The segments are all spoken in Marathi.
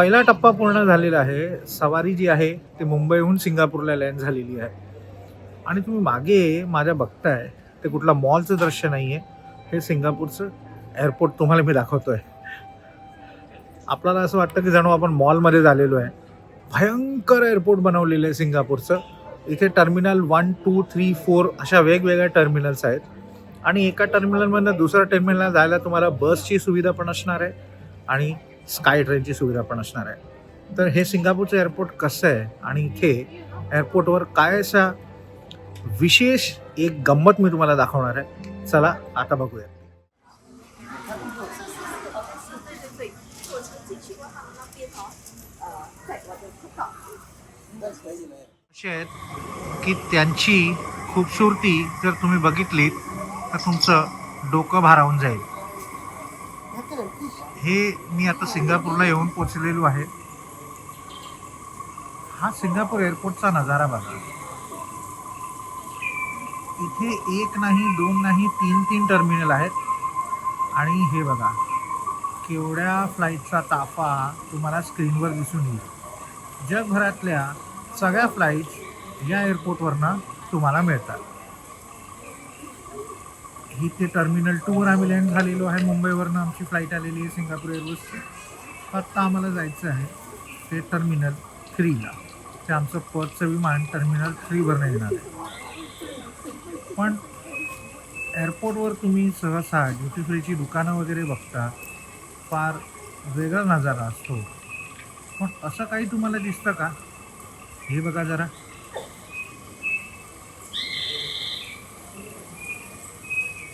पहिला टप्पा पूर्ण झालेला आहे. सवारी जी आहे ती मुंबईहून सिंगापूरला लँड झालेली आहे. आणि तुम्ही मागे माझ्या बघताय ते कुठला मॉलचं दृश्य नाही आहे हे सिंगापूरचं एअरपोर्ट तुम्हाला मी दाखवतो आहे आपल्याला असं वाटतं की जणू आपण मॉलमध्ये झालेलो आहे. भयंकर एअरपोर्ट बनवलेलं आहे सिंगापूरचं. इथे terminal one two three four अशा वेगवेगळ्या टर्मिनल्स आहेत. आणि एका टर्मिनलमधनं दुसऱ्या टर्मिनलला जायला तुम्हाला बसची सुविधा पण असणार आहे. आणि स्काय ट्रेनची सुविधा पण असणार आहे. तर हे सिंगापूरचं एअरपोर्ट कसं आहे आणि इथे एअरपोर्टवर काय असा विशेष एक गंमत मी तुम्हाला दाखवणार आहे. चला आता बघूया. आहेत की त्यांची खूपसूरती जर तुम्ही बघितलीत तर तुमचं डोकं भारावून जाईल. हे मी आता सिंगापूरला येऊन पोचलेलो आहे. हा सिंगापूर एअरपोर्टचा नजारा बघा. इथे एक नाही दोन नाही तीन तीन टर्मिनल आहेत. आणि हे बघा केवढ्या फ्लाईटचा ताफा तुम्हाला स्क्रीनवर दिसून येईल. जगभरातल्या सगळ्या फ्लाईट या एअरपोर्टवरनं तुम्हाला मिळतात. इथे टर्मिनल टूवर आम्ही लँड झालेलो आहे. मुंबईवरनं आमची फ्लाईट आलेली आहे सिंगापूर एअरवेजची आत्ता आम्हाला जायचं आहे ते टर्मिनल थ्रीला ते आमचं परतचं विमान टर्मिनल थ्रीवरनं येणार आहे. पण एअरपोर्टवर तुम्ही सहसा ड्युटी फ्रीची दुकानं वगैरे बघता फार वेगळा नजारा असतो. पण असं काही तुम्हाला दिसतं का? हे बघा जरा.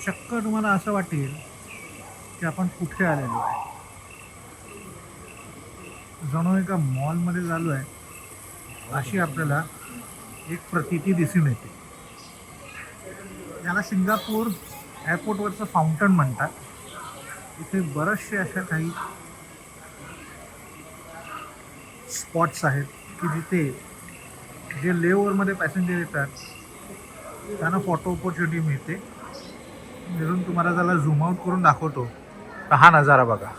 चक्क तुम्हाला असं वाटेल की आपण कुठे आलेलो आहे. जणू एका मॉलमध्ये झालो आहे अशी आपल्याला एक प्रतीती दिसून येते. याला सिंगापूर एअरपोर्टवरचं फाउंटन म्हणतात. इथे बरेचसे अशा काही स्पॉट्स आहेत की जिथे जे लेओवरमध्ये पॅसेंजर येतात त्यांना फोटो ऑपॉर्च्युनिटी मिळते. तिथून तुम्हाला त्याला झूम आउट करून दाखवतो. तर हा नजारा बघा.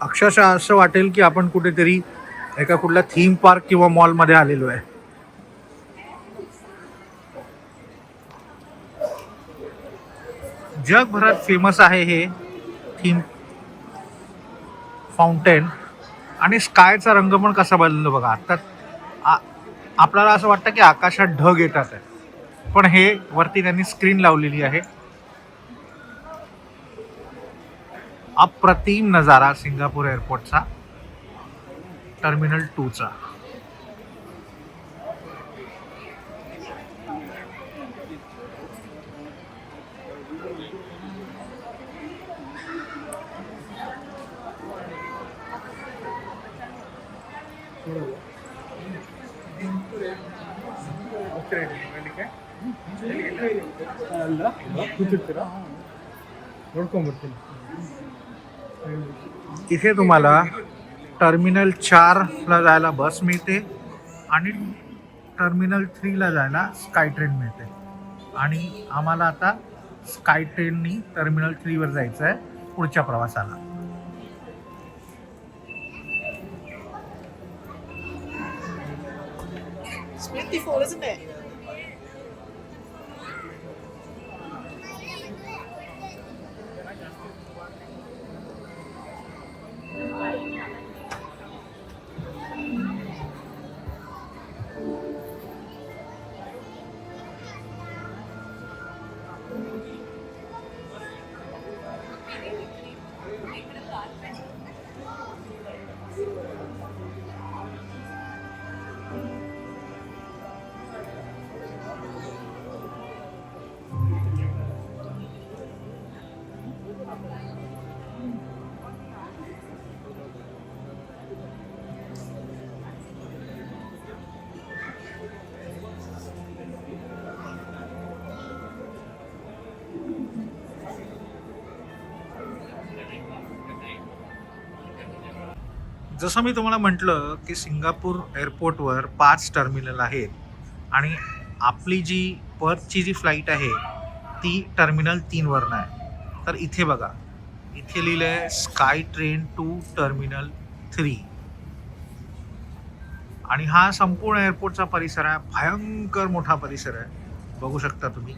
अक्षरशः असं वाटेल की आपण कुठेतरी एका कुठल्या थीम पार्क किंवा मॉलमध्ये आलेलो आहे. जगभरात फेमस आहे हे थीम फाउंटेन आणि स्कायचा रंग पण कसा बदलतो बघा. आता आपल्याला असं वाटतं की आकाशात ढग येतात. आहे पण हे वरती त्यांनी स्क्रीन लावलेली आहे. अप्रतिम नजारा सिंगापूर एअरपोर्टचा टर्मिनल टूचा इथे तुम्हाला टर्मिनल चारला जायला बस मिळते आणि टर्मिनल थ्रीला जायला स्काय ट्रेन मिळते. आणि आम्हाला आता स्काय ट्रेननी टर्मिनल थ्रीवर जायचं आहे पुढच्या प्रवासाला. It's beautiful, isn't it? जसं मी तुम्हाला म्हटलं की सिंगापूर एअरपोर्टवर पाच टर्मिनल आहेत आणि आपली जी पर्थची जी फ्लाईट आहे ती टर्मिनल तीनवरनं आहे. तर इथे बघा इथे लिहिलं आहे sky train to terminal three. आणि हा संपूर्ण एअरपोर्टचा परिसर आहे भयंकर मोठा परिसर आहे. बघू शकता तुम्ही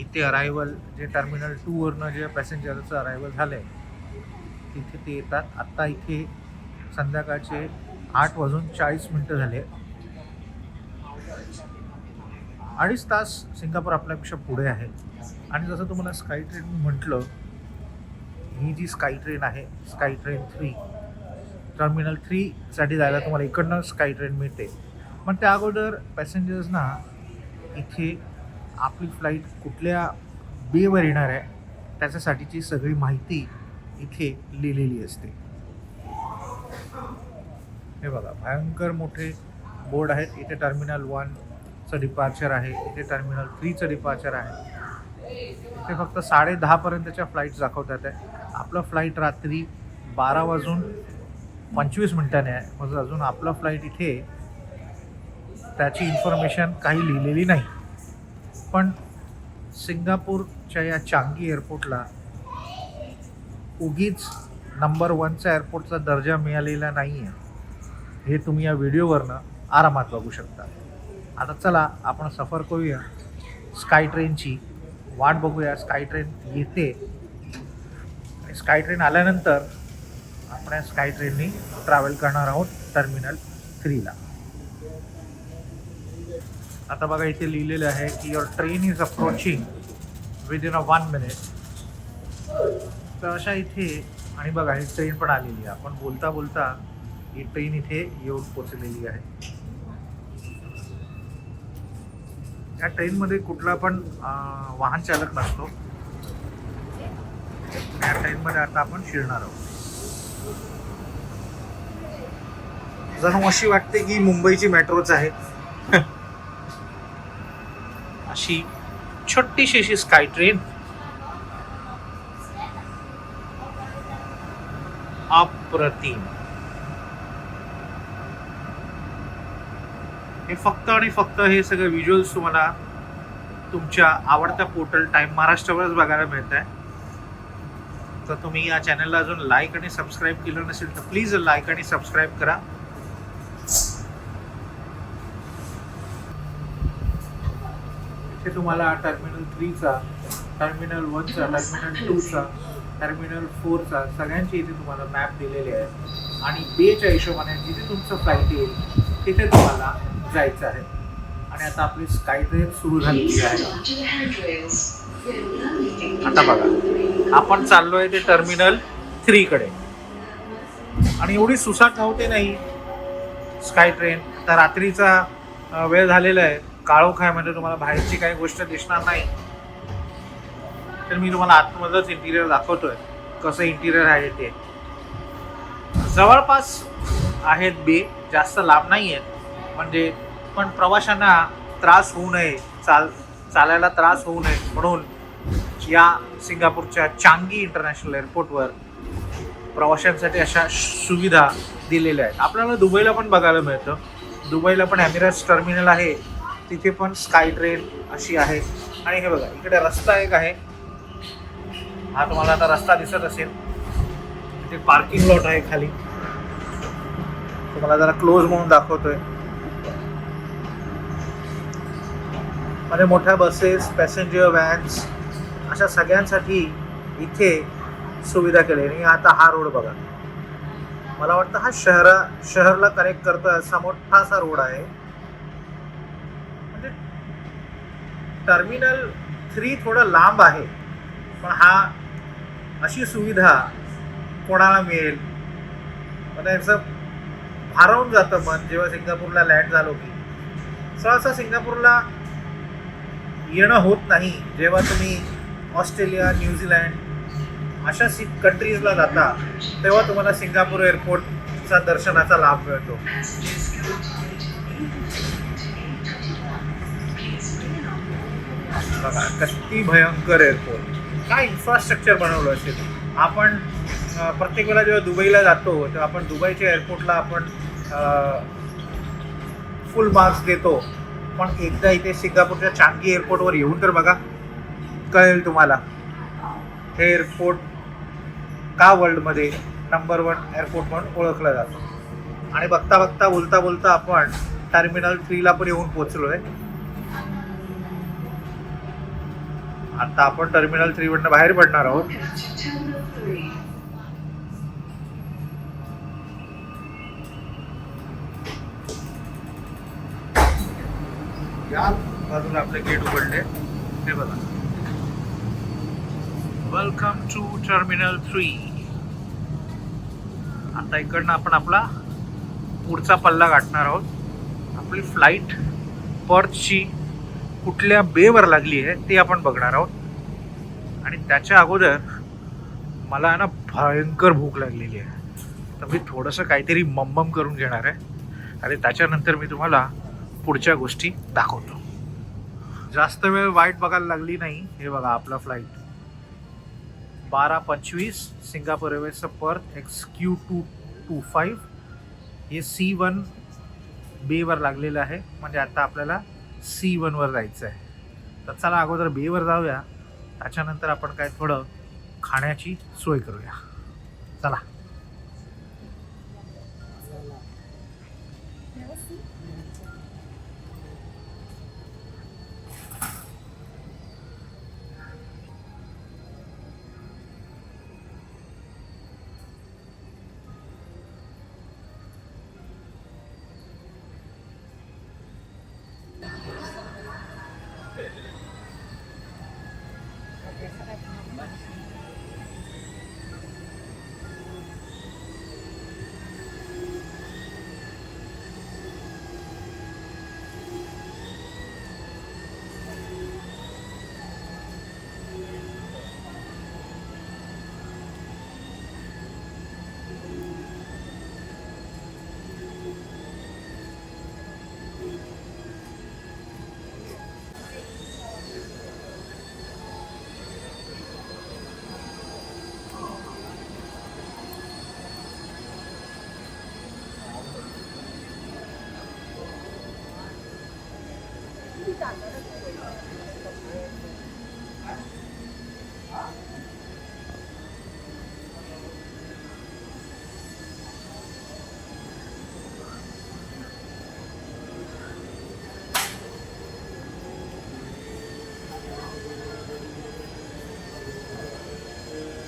इथे अरायवल जे टर्मिनल टूवरनं जे पॅसेंजरचं अरायवल झालं आहे तिथे ते येतात. आत्ता इथे संध्याकाळचे आठ वाजून चाळीस मिनटं झाले. अडीच तास सिंगापूर आपल्यापेक्षा पुढे आहे. आणि जसं तुम्हाला स्काय ट्रेन म्हटलं ही जी स्काय ट्रेन आहे स्काय ट्रेन थ्री टर्मिनल थ्रीसाठी जायला तुम्हाला इकडनं स्काय ट्रेन मिळते. पण त्या अगोदर पॅसेंजर्सना इथे आपली फ्लाईट कुठल्या बेवर येणार आहे त्याच्यासाठीची सगळी माहिती इथे लिहिलेली असते. हे बघा भयंकर मोठे बोर्ड आहेत. इथे टर्मिनल वनचं डिपार्चर आहे. इथे टर्मिनल थ्रीचं डिपार्चर आहे. इथे फक्त साडे दहापर्यंतच्या फ्लाईट दाखवतात आहे. आपलं फ्लाईट रात्री बारा वाजून पंचवीस मिनिटाने आहे. म्हणजे अजून आपलं फ्लाईट इथे त्याची इन्फॉर्मेशन काही लिहिलेली नाही. पण सिंगापूरच्या या चांगी एअरपोर्टला उगीच नंबर वनचा एअरपोर्टचा दर्जा मिळालेला नाही आहे हे तुम्ही या व्हिडिओवरनं आरामात बघू शकता. आता चला आपण सफर करूया. स्काय ट्रेनची वाट बघूया. स्काय ट्रेन येते. आणि स्काय ट्रेन आल्यानंतर आपण या स्काय ट्रेननी ट्रॅव्हल करणार आहोत टर्मिनल थ्रीला आता बघा इथे लिहिलेलं आहे की your train is approaching within a one minute तर अशा इथे आणि बघा ही ट्रेन पण आलेली आहे. आपण बोलता बोलता ही ट्रेन इथे येऊन पोचलेली आहे. या ट्रेनमध्ये कुठला पण वाहन चालक नसतो. या ट्रेनमध्ये आता आपण शिरणार आहोत. जणू अशी वाटते की मुंबईची मेट्रोच आहे. अशी छोटीशी अशी स्काय ट्रेन. अप्रतिम. हे फक्त आणि फक्त हे सगळे व्हिज्युअल्स तुम्हाला तुमच्या आवडत्या पोर्टल टाइम महाराष्ट्रावरच बघायला मिळत आहे तर तुम्ही या चॅनलला अजून लाईक आणि सबस्क्राईब केलं नसेल तर प्लीज लाईक आणि सबस्क्राईब करा. इथे तुम्हाला टर्मिनल थ्रीचा टर्मिनल वनचा टर्मिनल टूचा टर्मिनल फोरचा सगळ्यांचे इथे तुम्हाला मॅप दिलेले आहे. आणि बेच्या हिशोबाने जिथे तुमचं फ्लाईट येईल तिथे तुम्हाला जायचं आहे. आणि आता आपली स्काय ट्रेन सुरू झालेली आहे. आता बघा. आपण चाललोय ते टर्मिनल थ्री कडे. आणि एवढी सुसाट नव्हते नाही. स्काय ट्रेन आता रात्रीचा वेळ झालेला आहे. काळोख आहे म्हणजे तुम्हाला बाहेरची काही गोष्ट दिसणार नाही. तर मी तुम्हाला आतमधलंच इंटिरियर दाखवतोय. कसं इंटिरियर आहे ते. जवळपास आहेत बे. जास्त लांब नाही आहेत म्हणजे पण प्रवाशांना त्रास होऊ नये चाल चालायला त्रास होऊ नये म्हणून या सिंगापूरच्या चांगी इंटरनॅशनल एअरपोर्टवर प्रवाशांसाठी अशा सुविधा दिलेल्या आहेत. आपल्याला दुबईला पण बघायला मिळतं. दुबईला पण ॲमिरेट्स टर्मिनल आहे. तिथे पण स्काय ट्रेन अशी आहे. आणि हे बघा इकडे रस्ता एक आहे. हा तुम्हाला आता रस्ता दिसत असेल. तिथे पार्किंग लॉट आहे खाली. तुम्हाला जरा क्लोज म्हणून दाखवतोय. म्हणजे मोठ्या बसेस पॅसेंजर व्हॅन्स अशा सगळ्यांसाठी इथे सुविधा केली आणि आता हा रोड बघा. मला वाटतं हा शहरा शहरला कनेक्ट करतो असा मोठा असा रोड आहे. म्हणजे टर्मिनल थ्री थोडं लांब आहे. पण हा अशी सुविधा कोणाला मिळेल? म्हणजे याचं भारावून जातं मन. जेव्हा सिंगापूरला लँड झालो की. सहसा सिंगापूरला येणं होत नाही जेव्हा तुम्ही ऑस्ट्रेलिया न्यूझीलँड अशा सी कंट्रीजला जाता तेव्हा तुम्हाला सिंगापूर एअरपोर्टचा दर्शनाचा लाभ मिळतो. बघा किती भयंकर एअरपोर्ट काय इन्फ्रास्ट्रक्चर बनवलं असेल? आपण प्रत्येक वेळा जेव्हा दुबईला जातो तेव्हा आपण दुबईच्या एअरपोर्टला आपण फुल मार्क्स देतो. पण एकदा इथे सिंगापूरच्या चांगी एअरपोर्टवर येऊन तर बघा कळेल तुम्हाला. हे एअरपोर्ट का वर्ल्डमध्ये नंबर वन एअरपोर्ट म्हणून ओळखलं जातं? आणि बघता बघता बोलता बोलता आपण टर्मिनल थ्रीला पण येऊन पोचलो आहे आता आपण टर्मिनल थ्रीवरनं बाहेर पडणार आहोत. या बाजूला आपले गेट उघडले. हे बघा. वेलकम टू टर्मिनल थ्री आता इकडनं आपण आपला पुढचा पल्ला गाठणार आहोत. आपली फ्लाईट पर्थची कुठल्या बेवर लागली आहे ते आपण बघणार आहोत. आणि त्याच्या अगोदर मला ना भयंकर भूक लागलेली आहे. तर मी थोडंसं काहीतरी मम्मम करून घेणार आहे. आणि त्याच्यानंतर मी तुम्हाला पुढच्या गोष्टी दाखवतो. जास्त वेळ वाईट बघायला लागली नाही. हे बघा आपला फ्लाईट बारा पंचवीस Singapore एअरवेजचं Perth X Q two two five हे सी वन बेवर लागलेलं आहे. म्हणजे आता आपल्याला सी वनवर जायचं आहे. तर चला अगोदर बेवर जाऊया. त्याच्यानंतर आपण काय थोडं खाण्याची सोय करूया. चला. Yes, I have.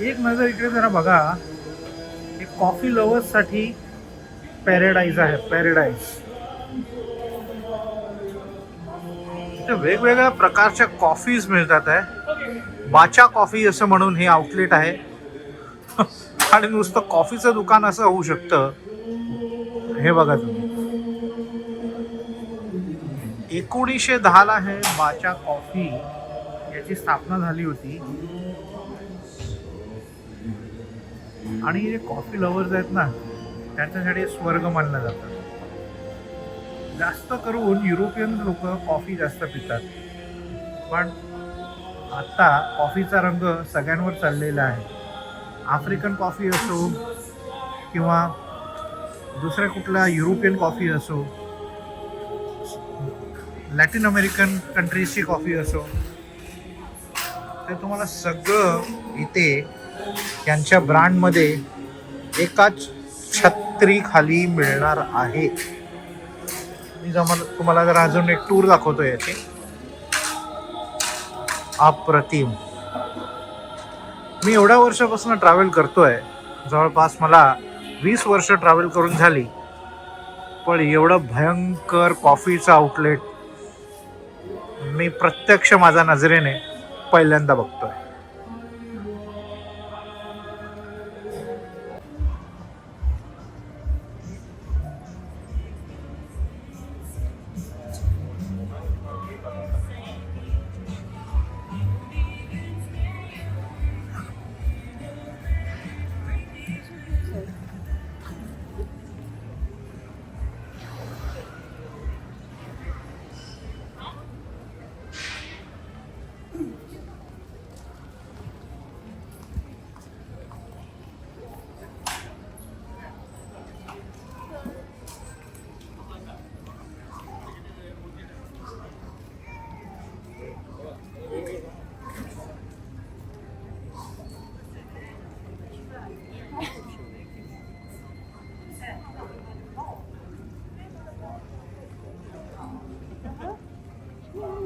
एक नजर इकडे जरा बघा. हे कॉफी लवर्ससाठी पॅरेडाईज आहे पॅरेडाईज इथे वेगवेगळ्या प्रकारच्या कॉफीज मिळतात आहे. बाचा कॉफी असं म्हणून हे आउटलेट आहे. आणि नुसतं कॉफीचं दुकान असं होऊ शकतं. हे बघा तुम्ही. एकोणीसशे दहाला हे बाचा कॉफी याची स्थापना झाली होती. आणि जे कॉफी लवर्स आहेत ना त्यांच्यासाठी स्वर्ग मानलं जातं. जास्त करून युरोपियन लोक कॉफी जास्त पितात. पण आत्ता कॉफीचा रंग सगळ्यांवर चाललेला आहे. आफ्रिकन कॉफी असो किंवा दुसऱ्या कुठल्या युरोपियन कॉफी असो लॅटिन अमेरिकन कंट्रीजची कॉफी असो ते तुम्हाला सगळं इथे यांच्या ब्रँडमध्ये एकाच छत्रीखाली मिळणार आहे. मी जमा तुम्हाला जर अजून एक टूर दाखवतो याचे. अप्रतिम. मी एवढ्या वर्षापासून ट्रॅव्हल करतोय. जवळपास मला वीस वर्ष ट्रॅव्हल करून झाली. पण एवढं भयंकर कॉफीचं आउटलेट मी प्रत्यक्ष माझ्या नजरेने पहिल्यांदा बघतोय.